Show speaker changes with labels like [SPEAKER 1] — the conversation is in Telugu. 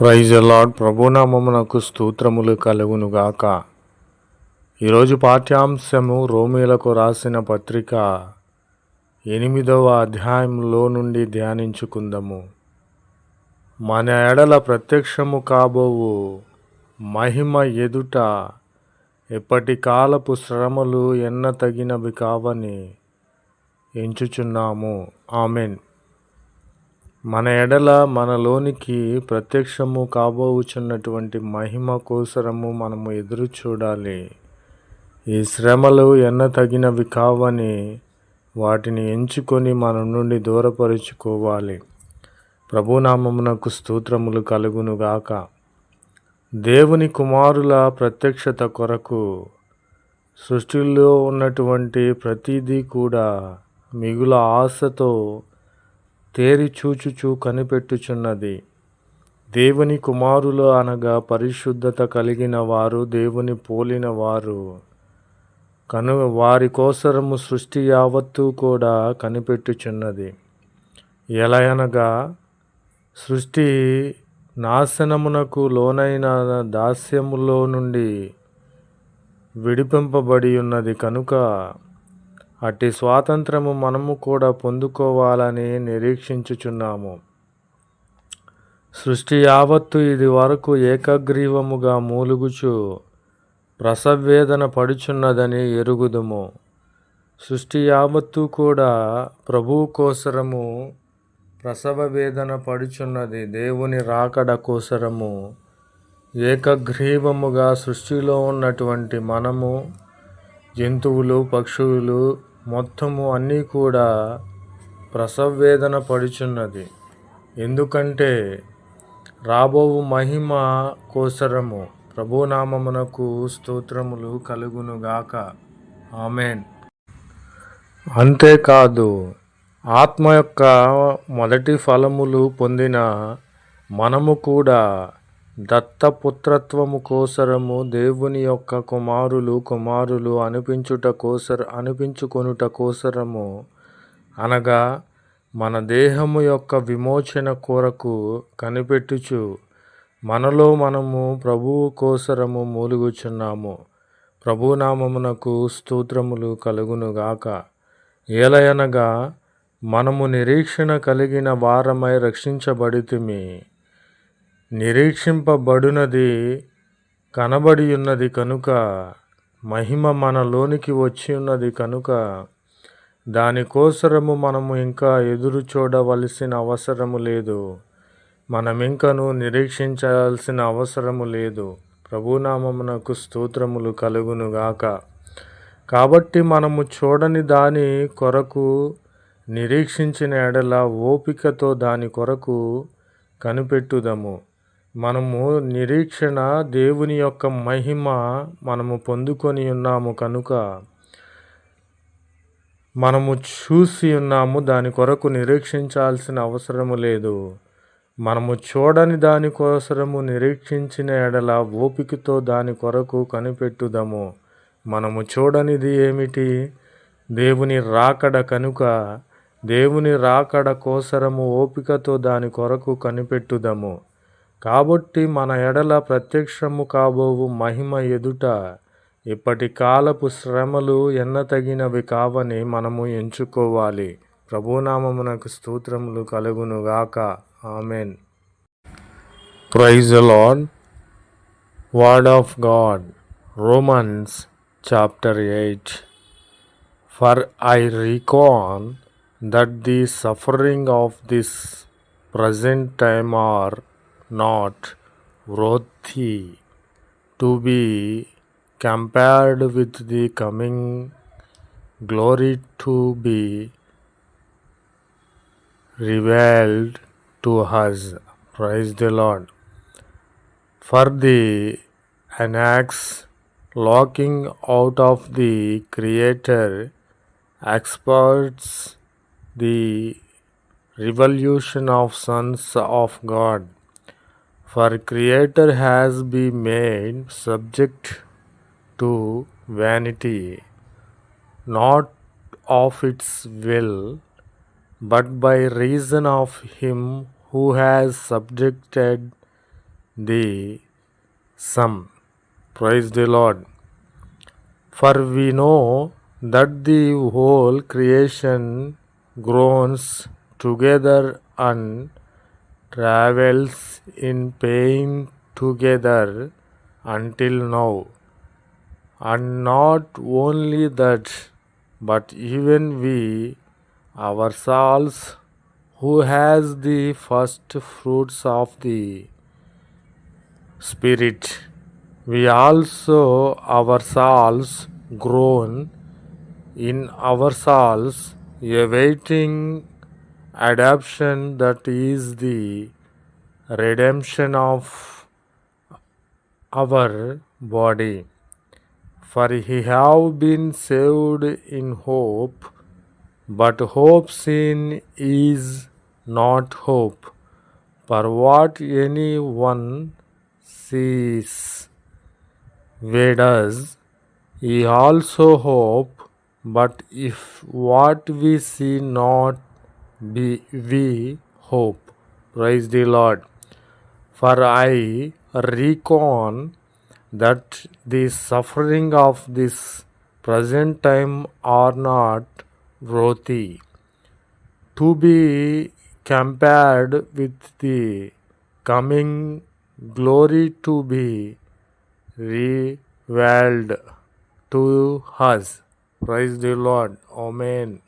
[SPEAKER 1] ప్రైజ్ లార్డ్ ప్రభునామమునకు స్తోత్రములు కలుగునుగాక. ఈరోజు పాఠ్యాంశము రోమిలకు రాసిన పత్రిక ఎనిమిదవ అధ్యాయంలో నుండి ధ్యానించుకుందాము. మన ఎడల ప్రత్యక్షము కాబోవు మహిమ ఎదుట ఎప్పటి కాలపు శ్రమలు ఎన్న తగినవి కావని ఎంచుచున్నాము. ఆమెన్. మన ఎడల మనలోనికి ప్రత్యక్షము కాబోచున్నటువంటి మహిమ కోసరము మనము ఎదురు చూడాలి. ఈ శ్రమలు ఎన్న తగినవి కావని వాటిని ఎంచుకొని మన నుండి దూరపరుచుకోవాలి. ప్రభునామమునకు స్తోత్రములు కలుగునుగాక దేవుని కుమారుల ప్రత్యక్షత కొరకు సృష్టిలో ఉన్నటువంటి ప్రతిదీ కూడా మిగుల ఆశతో తేరిచూచుచూ కనిపెట్టుచున్నది. దేవుని కుమారులు అనగా పరిశుద్ధత కలిగిన వారు దేవుని పోలిన వారు. కను వారి కోసరము సృష్టి యావత్తు కూడా కనిపెట్టుచున్నది. ఎలా అనగా సృష్టి నాశనమునకు లోనైన దాస్యములో నుండి విడిపింపబడి ఉన్నది కనుక అట్టి స్వాతంత్రము మనము కూడా పొందుకోవాలని నిరీక్షించుచున్నాము. సృష్టి యావత్తు ఇది వరకు ఏకగ్రీవముగా మూలుగుచు ప్రసవేదన పడుచున్నదని ఎరుగుదుము. సృష్టి యావత్తు కూడా ప్రభువు కోసరము ప్రసవ వేదన పడుచున్నది. దేవుని రాకడ కోసరము ఏకగ్రీవముగా సృష్టిలో ఉన్నటువంటి మనము జంతువులు పక్షులు మొత్తము అన్నీ కూడా ప్రసవేదన పడుచున్నది ఎందుకంటే రాబోవు మహిమ కోసరము. ప్రభునామమునకు స్తోత్రములు కలుగునుగాక. ఆమెన్. అంతేకాదు ఆత్మ యొక్క మొదటి ఫలములు పొందిన మనము కూడా దత్తపుత్రత్వము కోసరము దేవుని యొక్క కుమారులు కుమారులు అనిపించుట కోసర అనిపించుకొనుట కోసరము. అనగా మన దేహము యొక్క విమోచన కొరకు కనిపెట్టుచు మనలో మనము ప్రభువు కోసరము మూలుగుచున్నాము. ప్రభునామమునకు స్తోత్రములు కలుగునుగాక. ఏలయనగా మనము నిరీక్షణ కలిగిన వారమై రక్షించబడితిమి. నిరీక్షింపబడినది కనబడి ఉన్నది కనుక మహిమ మనలోనికి వచ్చి ఉన్నది కనుక దానికోసరము మనము ఇంకా ఎదురు చూడవలసిన అవసరము లేదు. మనమింకను నిరీక్షించాల్సిన అవసరము లేదు. ప్రభునామమునకు స్తోత్రములు కలుగునుగాక కాబట్టి మనము చూడని దాని కొరకు నిరీక్షించిన ఎడల ఓపికతో దాని కొరకు కనిపెట్టుదము. మనము నిరీక్షణ దేవుని యొక్క మహిమ మనము పొందుకొని ఉన్నాము కనుక మనము చూసి ఉన్నాము దాని కొరకు నిరీక్షించాల్సిన అవసరము లేదు. మనము చూడని దాని కోసరము నిరీక్షించిన ఎడల ఓపికతో దాని కొరకు కనిపెట్టుదము. మనము చూడనిది ఏమిటి? దేవుని రాకడ కనుక దేవుని రాకడ కోసరము ఓపికతో దాని కొరకు కనిపెట్టుదము. కాబట్టి మన ఎడల ప్రత్యక్షము కాబోవు మహిమ ఎదుట ఇప్పటి కాలపు శ్రమలు ఎన్నతగినవి కావని మనము ఎంచుకోవాలి. ప్రభునామమునకు స్తోత్రములు కలుగునుగాక amen. Praise lord word of God. Romans chapter eight. For I reckon that the suffering of this present time are not worthy to be compared with the coming glory to be revealed to us. Praise the Lord. For the annex locking out of the Creator experts the revolution of sons of God. For Creator has been made subject to vanity, not of its will, but by reason of him who has subjected the sum. Praise the Lord. For we know that the whole creation groans together and travels in pain together until now. And not only that, but even we ourselves, who has the first fruits of the Spirit, we also ourselves groan in ourselves, awaiting adoption that is the redemption of our body. For he have been saved in hope, but hope seen is not hope. For what any one sees, does he also hope? But if what we see not be we hope. Praise the Lord. For I reckon that the suffering of this present time are not worthy to be compared with the coming glory to be revealed to us. Praise the Lord. Amen.